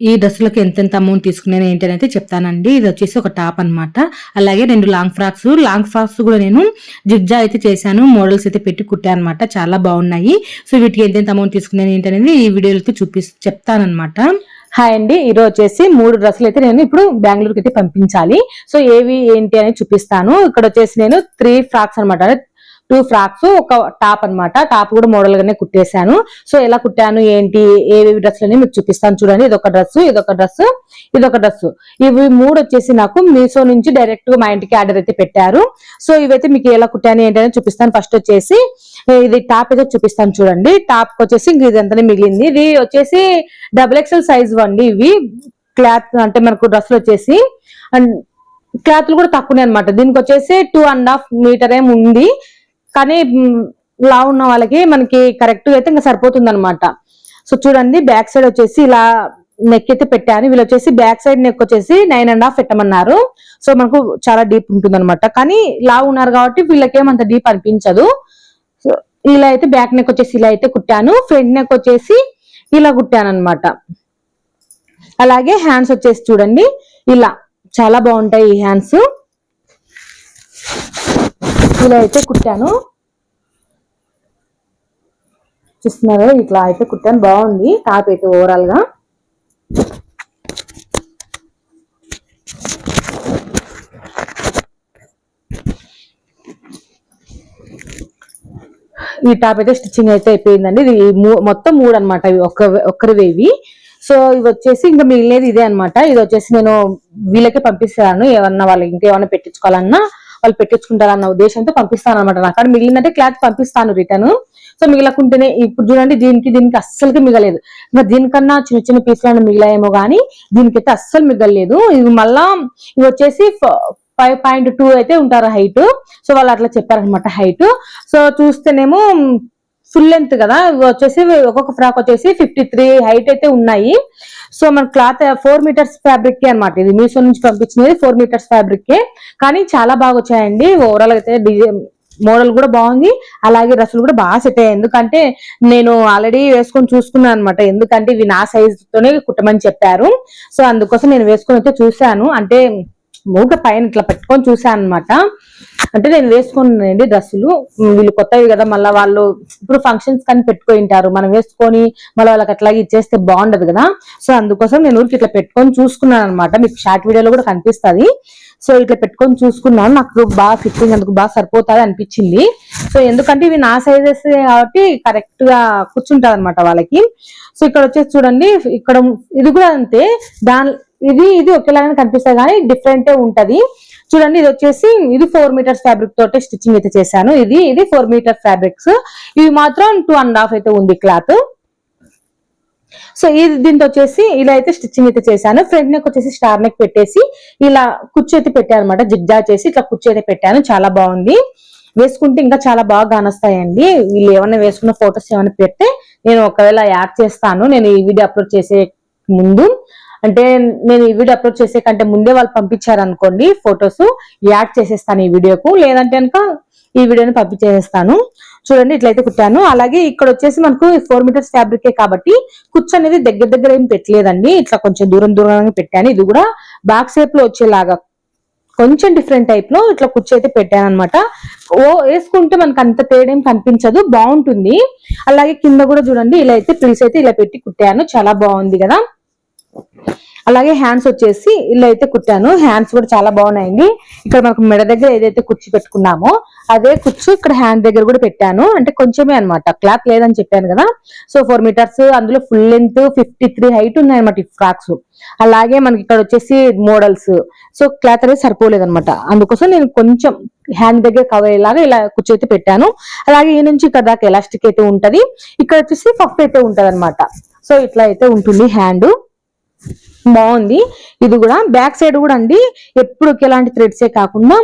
ఈ డ్రెస్సులకు ఎంతెంత అమౌంట్ తీసుకున్నాను ఏంటి అయితే చెప్తానండి. ఇది వచ్చేసి ఒక టాప్ అన్నమాట. అలాగే రెండు లాంగ్ ఫ్రాక్స్ లాంగ్ ఫ్రాక్స్ కూడా నేను జిగ్జా అయితే చేశాను. మోడల్స్ అయితే పెట్టి కుట్టాను అనమాట చాలా బాగున్నాయి. సో వీటికి ఎంతెంత అమౌంట్ తీసుకున్నాను ఏంటి అనేది ఈ వీడియోలకి చూపి చెప్తానమాట హాయ్ అండి. ఈరోజు వచ్చేసి మూడు డ్రెస్సులు అయితే నేను ఇప్పుడు బెంగళూరుకి అయితే పంపించాలి. సో ఏవి ఏంటి అని చూపిస్తాను. ఇక్కడ వచ్చేసి నేను త్రీ ఫ్రాక్స్ అనమాట టూ ఫ్రాక్స్ ఒక టాప్ అన్నమాట. టాప్ కూడా మోడల్ గానే కుట్టేశాను. సో ఎలా కుట్టాను ఏంటి ఏవేవి డ్రెస్సులు మీకు చూపిస్తాను చూడండి. ఇదొక డ్రెస్ ఇదొక డ్రెస్ ఇదొక డ్రెస్ ఇవి మూడు వచ్చేసి నాకు మీషో నుంచి డైరెక్ట్గా మా ఇంటికి ఆర్డర్ అయితే పెట్టారు. సో ఇవైతే మీకు ఎలా కుట్టాను ఏంటి అని చూపిస్తాను. ఫస్ట్ వచ్చేసి ఇది టాప్ అయితే చూపిస్తాను చూడండి. టాప్ వచ్చేసి ఇంక ఇదంతా మిగిలింది. ఇది వచ్చేసి డబుల్ ఎక్స్ఎల్ సైజ్ అండి ఇవి. క్లాత్ అంటే మనకు డ్రెస్సులు వచ్చేసి అండ్ క్లాత్లు కూడా తక్కువనే అనమాట దీనికి వచ్చేసి టూ అండ్ హాఫ్ మీటర్ ఏమి ఉంది. కానీ మ్, లా ఉన్న వాళ్ళకి మనకి కరెక్ట్గా అయితే ఇంకా సరిపోతుంది అనమాట సో చూడండి బ్యాక్ సైడ్ వచ్చేసి ఇలా నెక్ అయితే పెట్టాను వీళ్ళు వచ్చేసి బ్యాక్ సైడ్ నెక్ వచ్చేసి నైన్ అండ్ హాఫ్ పెట్టమన్నారు. సో మనకు చాలా డీప్ ఉంటుంది అనమాట కానీ లా ఉన్నారు కాబట్టి వీళ్ళకేమంత డీప్ అనిపించదు. సో ఇలా అయితే బ్యాక్ నెక్ వచ్చేసి ఇలా అయితే కుట్టాను. ఫ్రంట్ నెక్ వచ్చేసి ఇలా కుట్టాను అనమాట అలాగే హ్యాండ్స్ వచ్చేసి చూడండి ఇలా చాలా బాగుంటాయి ఈ హ్యాండ్స్ ఇలా అయితే కుట్టాను. చూస్తున్నారు ఇట్లా అయితే కుట్టాను. బాగుంది. టాప్ అయితే ఓవరాల్గా. ఈ టాప్ అయితే స్టిచ్చింగ్ అయితే అయిపోయిందండి. ఇది మొత్తం మూడు అనమాట ఇవి ఒక్క ఒక్కరివేవి సో ఇవి వచ్చేసి ఇంకా మిగిలినది ఇదే అన్నమాట. ఇది వచ్చేసి నేను వీళ్ళకే పంపిస్తాను. ఏమన్నా వాళ్ళకి ఇంకేమన్నా పెట్టించుకోవాలన్నా వాళ్ళు పెట్టించుకుంటారన్న ఉద్దేశంతో పంపిస్తాను అనమాట నాకు అక్కడ మిగిలినట్టే క్లాత్ పంపిస్తాను రిటర్న్. సో మిగలకుంటేనే ఇప్పుడు చూడండి దీనికి దీనికి అస్సలకి మిగలేదు. ఇంకా దీనికన్నా చిన్న చిన్న పీసులు మిగిలాయేమో కానీ దీనికైతే అస్సలు మిగలలేదు ఇది మళ్ళా ఇవి వచ్చేసి ఫైవ్ పాయింట్ టూ అయితే ఉంటారు హైట్. సో వాళ్ళు అట్లా చెప్పారనమాట హైట్. సో చూస్తేనేమో ఫుల్ లెంత్ కదా. వచ్చేసి ఒక్కొక్క ఫ్రాక్ వచ్చేసి ఫిఫ్టీ త్రీ హైట్ అయితే ఉన్నాయి. సో మన క్లాత్ ఫోర్ మీటర్స్ ఫ్యాబ్రిక్ అనమాట ఇది. మీషో నుంచి పంపించినది ఫోర్ మీటర్స్ ఫ్యాబ్రిక్ కానీ చాలా బాగా వచ్చాయండి. ఓవరాల్ అయితే డిజైన్ మోడల్ కూడా బాగుంది. అలాగే డ్రెస్సులు కూడా బాగా సెట్ అయ్యాయి. ఎందుకంటే నేను ఆల్రెడీ వేసుకొని చూసుకున్నాను అనమాట ఎందుకంటే ఇవి నా సైజ్ తోనే కుట్టమని చెప్పారు. సో అందుకోసం నేను వేసుకొని అయితే చూశాను. అంటే మూగ పైన ఇట్లా పెట్టుకొని చూశాను అనమాట అంటే నేను వేసుకున్నానండి డ్రెస్సులు. వీళ్ళు కొత్తవి కదా మళ్ళీ వాళ్ళు ఇప్పుడు ఫంక్షన్స్ కానీ పెట్టుకుని ఉంటారు మనం వేసుకొని మళ్ళీ వాళ్ళకి అట్లాగే ఇచ్చేస్తే బాగుండదు కదా. సో అందుకోసం నేను ఊరికి ఇట్లా పెట్టుకొని చూసుకున్నాను అనమాట మీకు షార్ట్ వీడియోలో కూడా కనిపిస్తది. సో ఇట్లా పెట్టుకొని చూసుకున్నాను. నాకు బాగా ఫిట్టింగ్ అందుకు బాగా సరిపోతుంది అనిపించింది. సో ఎందుకంటే ఇవి నా సైజెస్ కాబట్టి కరెక్ట్గా కూర్చుంటది అనమాట వాళ్ళకి. సో ఇక్కడ వచ్చేసి చూడండి ఇక్కడ ఇది కూడా అంతే. దాని ఇది ఇది ఒకేలాగానే కనిపిస్తుంది కానీ డిఫరెంట్ ఉంటది. చూడండి ఇది వచ్చేసి ఇది ఫోర్ మీటర్స్ ఫ్యాబ్రిక్ తోటి స్టిచ్చింగ్ అయితే చేశాను. ఇది ఇది ఫోర్ మీటర్ ఫ్యాబ్రిక్స్ ఇవి మాత్రం టూ అండ్ హాఫ్ అయితే ఉంది క్లాత్ సో ఇది దీంతో వచ్చేసి ఇలా అయితే స్టిచ్చింగ్ అయితే చేశాను. ఫ్రంట్ నెక్ వచ్చేసి స్టార్ నెక్ పెట్టేసి ఇలా కుర్చీ అయితే పెట్టాను అనమాట జిగ్జా చేసి ఇట్లా కుర్చీ అయితే పెట్టాను. చాలా బాగుంది. వేసుకుంటే ఇంకా చాలా బాగా కానొస్తాయండి వీళ్ళు ఏమైనా వేసుకున్న ఫొటోస్ ఏమైనా పెడితే నేను ఒకవేళ యాడ్ చేస్తాను. నేను ఈ వీడియో అప్లోడ్ చేసే ముందు అంటే నేను ఈ వీడియో అప్లోడ్ చేసే కంటే ముందే వాళ్ళు పంపించారు అనుకోండి ఫొటోస్ యాడ్ చేసేస్తాను ఈ వీడియోకు. లేదంటే కనుక ఈ వీడియోని పంపించేస్తాను చూడండి ఇట్లయితే కుట్టాను. అలాగే ఇక్కడ వచ్చేసి మనకు ఫోర్ మీటర్స్ ఫ్యాబ్రికే కాబట్టి కుచ్చు అనేది దగ్గర దగ్గర ఏం పెట్టలేదండి. ఇట్లా కొంచెం దూరం దూరంగా పెట్టాను. ఇది కూడా బ్యాక్ షేప్లో వచ్చేలాగా కొంచెం డిఫరెంట్ టైప్లో ఇట్లా కుర్చీ అయితే పెట్టాను అనమాట ఓ వేసుకుంటే మనకు అంత తేడేం కనిపించదు. బాగుంటుంది. అలాగే కింద కూడా చూడండి ఇలా అయితే ప్రిల్స్ అయితే ఇలా పెట్టి కుట్టాను. చాలా బాగుంది కదా. అలాగే హ్యాండ్స్ వచ్చేసి ఇలా అయితే కుట్టాను. హ్యాండ్స్ కూడా చాలా బాగున్నాయండి. ఇక్కడ మనకు మెడ దగ్గర ఏదైతే కుర్చీ పెట్టుకున్నామో అదే కుర్చీ ఇక్కడ హ్యాండ్ దగ్గర కూడా పెట్టాను. అంటే కొంచెమే అన్నమాట. క్లాత్ లేదని చెప్పాను కదా. సో ఫోర్ మీటర్స్ అందులో full length fifty three height ఉన్నాయన్నమాట ఈ ఫ్రాక్స్ అలాగే మనకి ఇక్కడ వచ్చేసి మోడల్స్ సో క్లాత్ అనేది సరిపోలేదు అనమాట అందుకోసం నేను కొంచెం హ్యాండ్ దగ్గర కవర్ అయ్యేలాగా ఇలా కుర్చీ అయితే పెట్టాను. అలాగే ఈ నుంచి ఇక్కడ దాకా ఎలాస్టిక్ అయితే ఉంటది. ఇక్కడ వచ్చేసి పఫ్ అయితే ఉంటది సో ఇట్లా అయితే ఉంటుంది హ్యాండ్ బాగుంది. ఇది కూడా బ్యాక్ సైడ్ కూడా అండి ఎప్పుడు ఒకేలాంటి థ్రెడ్సే కాకుండా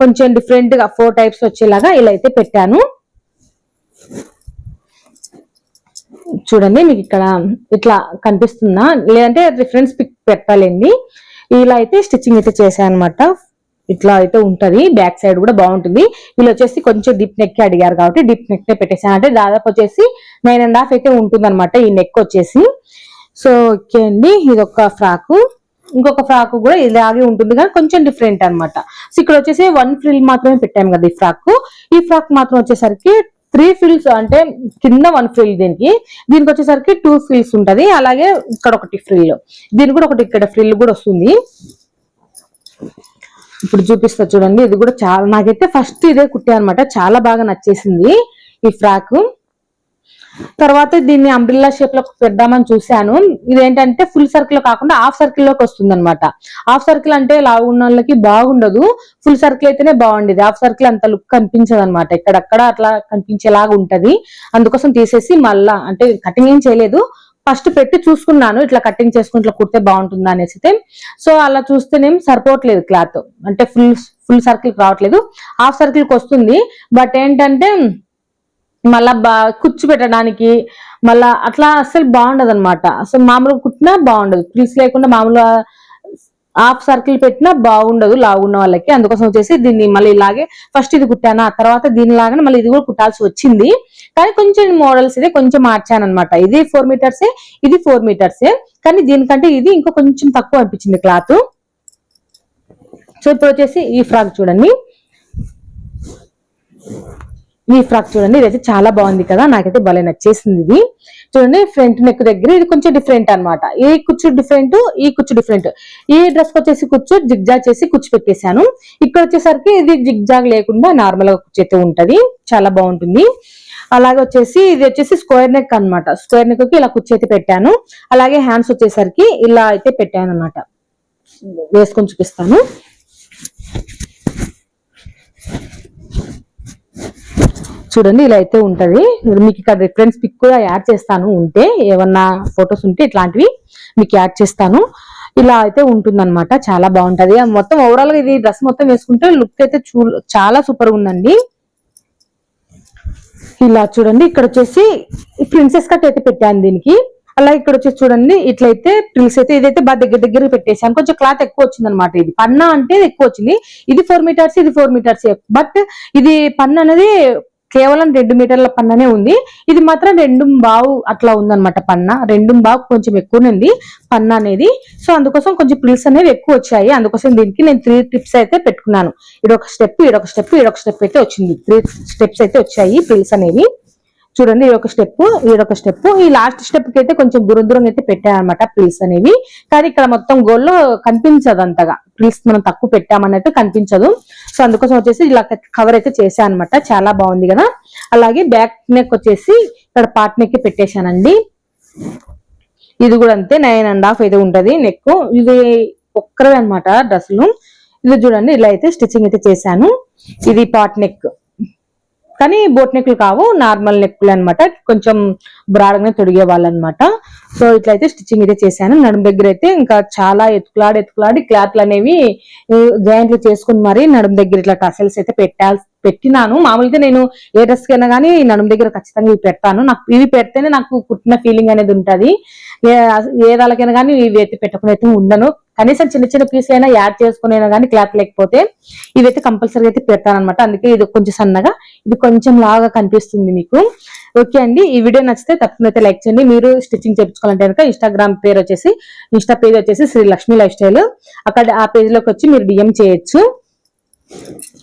కొంచెం డిఫరెంట్గా ఫోర్ టైప్స్ వచ్చేలాగా ఇలా అయితే పెట్టాను. చూడండి మీకు ఇక్కడ ఇట్లా కనిపిస్తుందా? లేదంటే రిఫరెన్స్ పిక్ పెట్టాలండి. ఇలా అయితే స్టిచ్చింగ్ అయితే చేశాను అనమాట ఇట్లా అయితే ఉంటది. బ్యాక్ సైడ్ కూడా బాగుంటుంది. వీళ్ళు వచ్చేసి కొంచెం డిప్ నెక్ అడిగారు కాబట్టి డిప్ నెక్ పెట్టేసాను అంటే దాదాపు వచ్చేసి నైన్ అండ్ హాఫ్ అయితే ఉంటుంది ఈ నెక్ వచ్చేసి. సో ఓకే అండి. ఇది ఒక ఫ్రాకు. ఇంకొక ఫ్రాక్ కూడా ఇలాగే ఉంటుంది కానీ కొంచెం డిఫరెంట్ అన్నమాట. సో ఇక్కడ వచ్చేసి వన్ ఫ్రిల్ మాత్రమే పెట్టాము కదా ఈ ఫ్రాక్. ఈ ఫ్రాక్ మాత్రం వచ్చేసరికి త్రీ ఫిల్స్ అంటే కింద వన్ ఫ్రిల్ దీనికి. దీనికి వచ్చేసరికి టూ ఫిల్స్ ఉంటది. అలాగే ఇక్కడ ఒకటి ఫ్రిల్. దీనికి కూడా ఒకటి ఇక్కడ ఫ్రిల్ కూడా వస్తుంది. ఇప్పుడు చూపిస్తా చూడండి. ఇది కూడా చాలా నాకైతే ఫస్ట్ ఇదే కుట్టే అనమాట చాలా బాగా నచ్చేసింది ఈ ఫ్రాక్. తర్వాత దీన్ని అంబ్రిల్లా షేప్లో పెడదామని చూశాను. ఇదేంటంటే ఫుల్ సర్కిల్లో కాకుండా హాఫ్ సర్కిల్లోకి వస్తుంది అనమాట హాఫ్ సర్కిల్ అంటే లావు ఉన్న వాళ్ళకి బాగుండదు. ఫుల్ సర్కిల్ అయితేనే బాగుండేది. హాఫ్ సర్కిల్ అంత లుక్ కనిపించదు అనమాట ఇక్కడక్కడ అట్లా కనిపించేలాగా ఉంటది. అందుకోసం తీసేసి మళ్ళా అంటే కటింగ్ ఏం చేయలేదు. ఫస్ట్ పెట్టి చూసుకున్నాను. ఇట్లా కటింగ్ చేసుకుని ఇట్లా కుడితే బాగుంటుంది అనేసి సో అలా చూస్తేనేం సరిపోవట్లేదు క్లాత్ అంటే ఫుల్ ఫుల్ సర్కిల్ రావట్లేదు. హాఫ్ సర్కిల్కి వస్తుంది. బట్ ఏంటంటే మళ్ళా బా కుచ్చు పెట్టడానికి మళ్ళా అట్లా అస్సలు బాగుండదు అనమాట అసలు మామూలుగా కుట్టినా బాగుండదు. ఫ్రిల్స్ లేకుండా మామూలుగా హాఫ్ సర్కిల్ పెట్టినా బాగుండదు లాగున్న వాళ్ళకి. అందుకోసం వచ్చేసి దీన్ని మళ్ళీ ఇలాగే ఫస్ట్ ఇది కుట్టాను ఆ తర్వాత దీని లాగానే మళ్ళీ ఇది కూడా కుట్టాల్సి వచ్చింది. కానీ కొంచెం మోడల్స్ ఇదే కొంచెం మార్చాను అనమాట ఇది ఫోర్ మీటర్సే ఇది ఫోర్ మీటర్సే కానీ దీనికంటే ఇది ఇంకా కొంచెం తక్కువ అనిపించింది క్లాత్. సో ఇప్పుడు వచ్చేసి ఈ ఫ్రాక్ చూడండి. ఈ ఫ్రాక్ చూడండి ఇదైతే చాలా బాగుంది కదా నాకైతే భలే నచ్చేసింది ఇది. చూడండి ఫ్రంట్ నెక్ దగ్గర ఇది కొంచెం డిఫరెంట్ అన్నమాట. ఈ కుచ్చు డిఫరెంట్ ఈ కుచ్చు డిఫరెంట్ ఈ డ్రెస్ వచ్చేసి కుచ్చు జిగ్జాగ్ చేసి కుచ్చు పెట్టేశాను. ఇక్కడ వచ్చేసరికి ఇది జిగ్జాగ్ లేకుండా నార్మల్గా కుచ్చు అయితే ఉంటది. చాలా బాగుంటుంది. అలాగే వచ్చేసి ఇది వచ్చేసి స్క్వేర్ నెక్ అన్నమాట. స్క్వేర్ నెక్కి ఇలా కుచ్చు అయితే పెట్టాను. అలాగే హ్యాండ్స్ వచ్చేసరికి ఇలా అయితే పెట్టాను అనమాట వేసుకొని చూపిస్తాను. చూడండి ఇలా అయితే ఉంటుంది. మీకు ఇక్కడ రిఫరెన్స్ పిక్ కూడా యాడ్ చేస్తాను. ఉంటే ఏమన్నా ఫొటోస్ ఉంటే ఇట్లాంటివి మీకు యాడ్ చేస్తాను. ఇలా అయితే ఉంటుందన్నమాట. చాలా బాగుంటది. మొత్తం ఓవరాల్గా ఇది డ్రెస్ మొత్తం వేసుకుంటే లుక్ అయితే చూ చాలా సూపర్ ఉందండి. ఇలా చూడండి. ఇక్కడ వచ్చేసి ప్రిన్సెస్ కట్ అయితే పెట్టాను దీనికి. అలా ఇక్కడ వచ్చేసి చూడండి. ఇట్లయితే ప్రిల్స్ అయితే ఇదైతే బాగా దగ్గర దగ్గర పెట్టేసాను కొంచెం క్లాత్ ఎక్కువ వచ్చింది అనమాట ఇది. పన్నా అంటే ఎక్కువ వచ్చింది. ఇది ఫోర్ మీటర్స్ ఇది ఫోర్ మీటర్స్ బట్ ఇది పన్ను అనేది కేవలం రెండు మీటర్ల పన్ననే ఉంది. ఇది మాత్రం రెండు బావు అట్లా ఉందన్నమాట పన్న. రెండు బావు కొంచెం ఎక్కువనే ఉంది పన్న అనేది. సో అందుకోసం కొంచెం పిల్స్ అనేవి ఎక్కువ వచ్చాయి. అందుకోసం దీనికి నేను త్రీ టిప్స్ అయితే పెట్టుకున్నాను. ఇడొక స్టెప్ ఇడొక స్టెప్ ఇడొక స్టెప్ అయితే వచ్చింది. త్రీ స్టెప్స్ అయితే వచ్చాయి పిల్స్ అనేవి. చూడండి ఈ ఒక స్టెప్ ఈ ఒక స్టెప్ ఈ లాస్ట్ స్టెప్కి అయితే కొంచెం దూరం దూరం అయితే పెట్టామన్నమాట ప్రిల్స్ అనేవి. కానీ ఇక్కడ మొత్తం గోల్లో కనిపించదు అంతగా. ప్రిల్స్ మనం తక్కువ పెట్టామన్నట్టు కనిపించదు. సో అందుకోసం వచ్చేసి ఇలా కవర్ అయితే చేశాను అనమాట చాలా బాగుంది కదా. అలాగే బ్యాక్ నెక్ వచ్చేసి ఇక్కడ పార్ట్ నెక్ పెట్టేశానండి. ఇది కూడా అంతే నైన్ అండ్ హాఫ్ అయితే ఉంటది నెక్ ఇది ఒక్కరే అనమాట డ్రెస్సులు. ఇది చూడండి ఇలా అయితే స్టిచ్చింగ్ అయితే చేశాను. ఇది పాట్ నెక్ కానీ బోట్ నెక్లు కావు నార్మల్ నెక్లు అన్నమాట. కొంచెం బ్రాడ్గానే తొడిగే వాళ్ళు అనమాట సో ఇట్లయితే స్టిచ్చింగ్ అయితే చేశాను. నడుము దగ్గర అయితే ఇంకా చాలా ఎత్తుకులాడి ఎత్తుకులాడి క్లాత్లు అనేవి జాయింట్లు చేసుకుని మరి నడుము దగ్గర ఇట్లా టసల్స్ అయితే పెట్టాల్సి పెట్టినాను. మామూలుగా నేను ఏ డ్రెస్ కైనా కానీ నడుము దగ్గర ఖచ్చితంగా ఇవి పెడతాను. నాకు ఇవి పెడితేనే నాకు కుట్టిన ఫీలింగ్ అనేది ఉంటది. ఏ దానికైనా కానీ ఇవి అయితే పెట్టకుండా అయితే ఉండను. కనీసం చిన్న చిన్న పీసులు అయినా యాడ్ చేసుకునేనా కానీ క్లాత్ లేకపోతే ఇవైతే కంపల్సరీ అయితే పెడతాను అనమాట అందుకే ఇది కొంచెం సన్నగా ఇది కొంచెం లాగా కనిపిస్తుంది మీకు. ఓకే అండి ఈ వీడియో నచ్చితే తప్పకుండా అయితే లైక్ చేయండి. మీరు స్టిచ్చింగ్ చేయించుకోవాలంటే కనుక ఇన్స్టాగ్రామ్ పేరు వచ్చేసి ఇన్స్టా పేజ్ వచ్చేసి శ్రీ లక్ష్మీ లైఫ్ స్టైల్. అక్కడ ఆ పేజ్లోకి వచ్చి మీరు డిఎం చేయొచ్చు.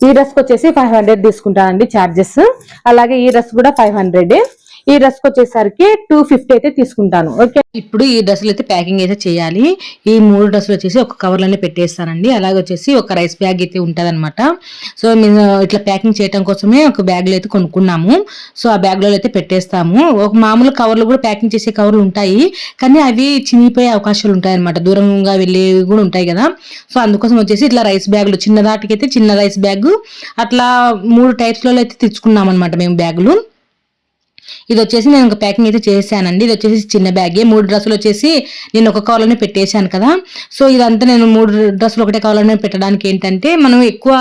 ఈ డ్రెస్కి వచ్చేసి ఫైవ్ హండ్రెడ్ తీసుకుంటానండి ఛార్జెస్ అలాగే ఈ డ్రెస్ కూడా ఫైవ్ హండ్రెడ్ ఈ డ్రెస్ వచ్చేసరికి టూ ఫిఫ్టీ అయితే తీసుకుంటాను. ఓకే? ఇప్పుడు ఈ డ్రెస్సులు అయితే ప్యాకింగ్ అయితే చేయాలి. ఈ మూడు డ్రెస్సులు వచ్చేసి ఒక కవర్లోనే పెట్టేస్తానండి. అలాగే వచ్చేసి ఒక రైస్ బ్యాగ్ అయితే ఉంటదన్నమాట. సో మేము ఇట్లా ప్యాకింగ్ చేయడం కోసమే ఒక బ్యాగ్లో అయితే కొనుక్కున్నాము. సో ఆ బ్యాగ్లో అయితే పెట్టేస్తాము. ఒక మామూలు కవర్లు కూడా ప్యాకింగ్ చేసే కవర్లు ఉంటాయి. కానీ అవి చినిగిపోయే అవకాశాలు ఉంటాయి అనమాట దూరంగా వెళ్ళేవి కూడా ఉంటాయి కదా. సో అందుకోసం వచ్చేసి ఇట్లా రైస్ బ్యాగులు చిన్న దాటికైతే చిన్న రైస్ బ్యాగ్ అట్లా మూడు టైప్స్లలో అయితే తెచ్చుకున్నాం అనమాట మేము బ్యాగులు ఇది వచ్చేసి నేను ఒక ప్యాకింగ్ అయితే చేశానండి. ఇది వచ్చేసి చిన్న బ్యాగే మూడు డ్రెస్సులు వచ్చేసి నేను ఒక కవర్లోనే పెట్టేశాను కదా. సో ఇదంతా నేను మూడు డ్రెస్సులు ఒకటే కవర్లోనే పెట్టడానికి ఏంటంటే మనం ఎక్కువ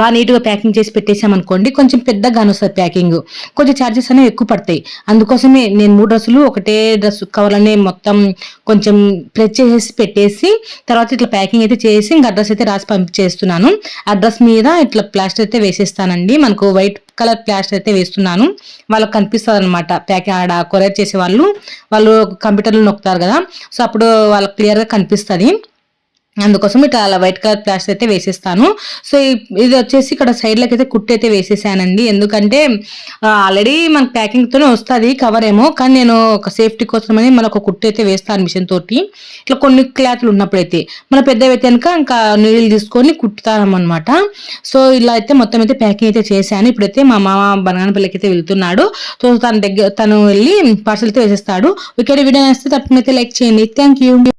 బాగా నీట్గా ప్యాకింగ్ చేసి పెట్టేసామనుకోండి కొంచెం పెద్దగా వస్తుంది ప్యాకింగ్. కొంచెం ఛార్జెస్ అనేవి ఎక్కువ పడతాయి. అందుకోసమే నేను మూడు డ్రెస్సులు ఒకటే డ్రెస్ కవర్లోనే మొత్తం కొంచెం ప్రెస్ చేసేసి పెట్టేసి తర్వాత ఇట్లా ప్యాకింగ్ అయితే చేసి ఇంకా అడ్రస్ అయితే రాసి పంపించేస్తున్నాను. అడ్రస్ మీద ఇట్లా ప్లాస్టర్ అయితే వేసేస్తానండి. మనకు వైట్ కలర్ ప్లాస్టర్ అయితే వేస్తున్నాను. వాళ్ళకి కనిపిస్తుంది అనమాట ప్యాకింగ్ ఆడ కొరియర్ చేసే వాళ్ళు వాళ్ళు కంప్యూటర్లో నొక్కుతారు కదా. సో అప్పుడు వాళ్ళకి క్లియర్గా కనిపిస్తుంది. అందుకోసం ఇట్లా అలా వైట్ కలర్ ప్లాస్టర్ అయితే వేసేస్తాను. సో ఇది వచ్చేసి ఇక్కడ సైడ్లకి అయితే కుట్టి అయితే వేసేసానండి. ఎందుకంటే ఆల్రెడీ మన ప్యాకింగ్ తోనే వస్తుంది కవర్ ఏమో. కానీ నేను ఒక సేఫ్టీ కోసమని మన ఒక కుట్టి అయితే వేస్తాను మిషన్ తోటి. ఇట్లా కొన్ని క్లాత్లు ఉన్నప్పుడైతే. మన పెద్దవి అయితే కనుక ఇంకా నీళ్ళు తీసుకొని కుట్టుతామన్నమాట. సో ఇలా అయితే మొత్తం అయితే ప్యాకింగ్ అయితే చేశాను. ఇప్పుడైతే మా మామ బనగానపల్లికి అయితే వెళ్తున్నాడు. సో తన దగ్గర తను వెళ్ళి పార్సల్ అయితే వేసేస్తాడు. ఇక్కడ వీడియో నేస్తే తప్పనైతే లైక్ చేయండి. Thank you